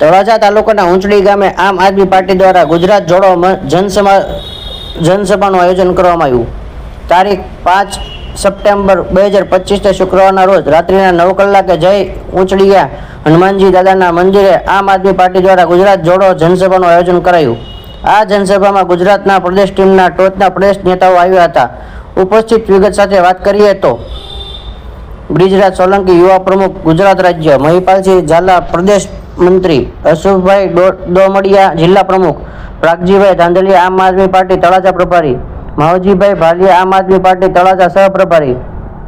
તળાજા તાલુકાના ઊંચડી ગામે આમ આદમી પાર્ટી દ્વારા ગુજરાત જોડો જનસભા જનસભાનું આયોજન કરવામાં આવ્યું. તારીખ પાંચ સપ્ટેમ્બર બે હજાર પચીસને શુક્રવારના રોજ રાત્રિના નવ કલાકે જય ઊંચડીયા હનુમાનજી દાદાના મંદિરે આમ આદમી પાર્ટી દ્વારા ગુજરાત જોડો જનસભાનું આયોજન કરાયું. આ જનસભામાં ગુજરાતના પ્રદેશ ટીમના ટોચના પ્રદેશ નેતાઓ આવ્યા હતા. ઉપસ્થિત વિગત સાથે વાત કરીએ તો બ્રિજરાજ સોલંકી યુવા પ્રમુખ ગુજરાત રાજ્ય, મહિપાલસિંહ ઝાલા પ્રદેશ મંત્રી, અશોકભાઈ દોમડિયા જિલ્લા પ્રમુખ, પ્રાગજીભાઈ ધાંધલિયા આમ આદમી પાર્ટી તળાજા પ્રભારી, માવજીભાઈ ભાલિયા આમ આદમી પાર્ટી તળાજા સહપ્રભારી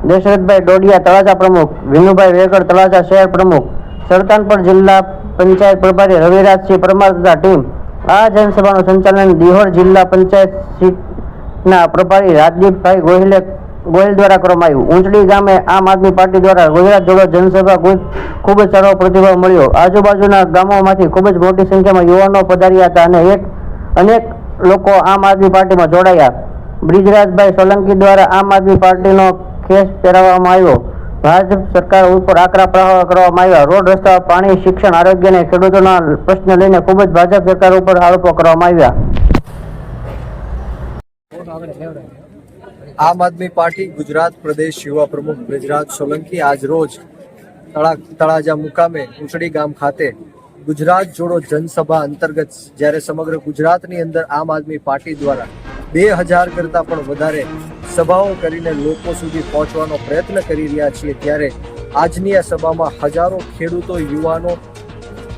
દશરથભાઈ ડોડિયા તળાજા પ્રમુખ, વિનુભાઈ વેગડ તળાજા શહેર પ્રમુખ, સરતાનપર જિલ્લા પંચાયત પ્રભારી રવિરાજસિંહ પરમાર તથા ટીમ, આ જનસભાનું સંચાલન દિહોર જિલ્લા પંચાયત સીટના પ્રભારી રાજદીપભાઈ ગોહિલે ગોહિલ દ્વારા કરવામાં આવ્યું. ઊંચડી ગામે આમ આદમી પાર્ટી દ્વારા ગુજરાત જોડો જનસભા ખૂબ જ સારો પ્રતિભાવ મળ્યો. આજુબાજુના ગામોમાંથી ખૂબ જ મોટી સંખ્યામાં યુવાનો પધાર્યા હતા અને એક અનેક લોકો આમ આદમી પાર્ટીમાં જોડાયા. બ્રિજરાજભાઈ સોલંકી દ્વારા આમ આદમી પાર્ટીનો ખેસ પહેરાવવામાં આવ્યો. ભાજપ સરકાર ઉપર આકરા પ્રહાર કરવામાં આવ્યા. રોડ, રસ્તા, પાણી, શિક્ષણ, આરોગ્ય અને ખેડૂતોના પ્રશ્ન લઈને ખૂબ જ ભાજપ સરકાર ઉપર આરોપો કરવામાં આવ્યા. આમ આદમી પાર્ટી, ગુજરાત પ્રદેશ યુવા પ્રમુખ બ્રજરાજ સોલંકી આજ રોજ તળા, તળાજા મુકામે ઉંચડી ગામ ખાતે ગુજરાત જોડો જનસભા અંતર્ગત જ્યારે સમગ્ર ગુજરાતની અંદર આમ આદમી પાર્ટી દ્વારા બે હજાર કરતાં પણ વધારે સભાઓ કરીને લોકો સુધી પહોંચવાનો પ્રયત્ન કરી રહ્યા છીએ, ત્યારે આજની આ સભામાં હજારો ખેડૂતો, યુવાનો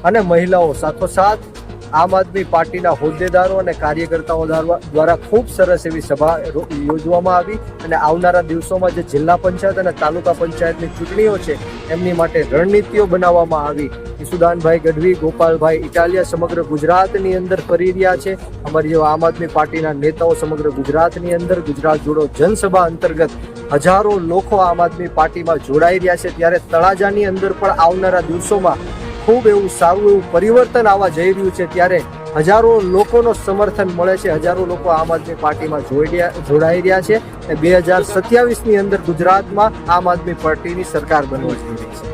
અને મહિલાઓ સાથોસાથ આમ આદમી પાર્ટીના હોદ્દેદારો અને કાર્યકર્તાઓ દ્વારા ખૂબ સરસ એવી સભા યોજવામાં આવી અને આવનારા દિવસોમાં જે જિલ્લા પંચાયત અને તાલુકા પંચાયતની ચૂંટણીઓ છે, એમની માટે રણનીતિઓ બનાવવામાં આવી. ઈસુદાનભાઈ ગઢવી, ગોપાલભાઈ ઇટાલિયા સમગ્ર ગુજરાતની અંદર ફરી રહ્યા છે. અમારી જેવા આમ આદમી પાર્ટીના નેતાઓ સમગ્ર ગુજરાતની અંદર ગુજરાત જોડો જનસભા અંતર્ગત હજારો લોકો આમ આદમી પાર્ટીમાં જોડાઈ રહ્યા છે. ત્યારે તળાજાની અંદર પણ આવનારા દિવસોમાં ખૂબ એવું સારું એવું પરિવર્તન આવવા જઈ રહ્યું છે ત્યારે હજારો લોકોનો સમર્થન મળે છે. હજારો લોકો આમ આદમી પાર્ટીમાં જોડાઈ રહ્યા છે. બે હજાર સત્યાવીસની અંદર ગુજરાતમાં આમ આદમી પાર્ટીની સરકાર બનવા જઈ રહી છે.